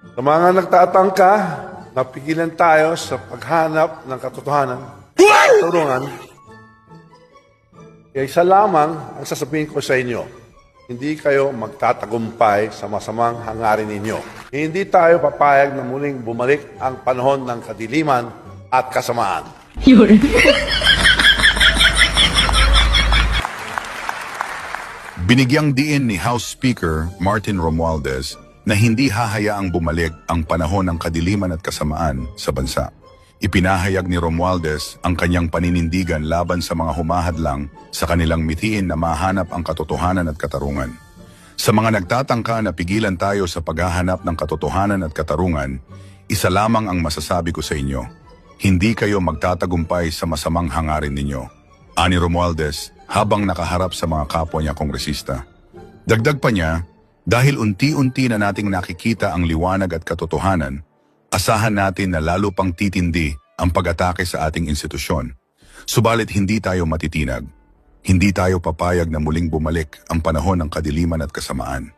Sa mga nagtatangka, napigilan tayo sa paghanap ng katotohanan. Turungan. Kaya isa lamang ang sasabihin ko sa inyo. Hindi kayo magtatagumpay sa masamang hangarin ninyo. Hindi tayo papayag na muling bumalik ang panahon ng kadiliman at kasamaan. 有人，Binigyang diin ni House Speaker Martin Romualdez na hindi hahayaang bumalik ang panahon ng kadiliman at kasamaan sa bansa. Ipinahayag ni Romualdez ang kanyang paninindigan laban sa mga humahadlang sa kanilang mithiin na mahanap ang katotohanan at katarungan. Sa mga nagtatangka na pigilan tayo sa paghahanap ng katotohanan at katarungan, isa lamang ang masasabi ko sa inyo. Hindi kayo magtatagumpay sa masamang hangarin ninyo. Ani Romualdez habang nakaharap sa mga kapwa niya kongresista. Dagdag pa niya, dahil unti-unti na nating nakikita ang liwanag at katotohanan, asahan natin na lalo pang titindi ang pag-atake sa ating institusyon. Subalit hindi tayo matitinag. Hindi tayo papayag na muling bumalik ang panahon ng kadiliman at kasamaan.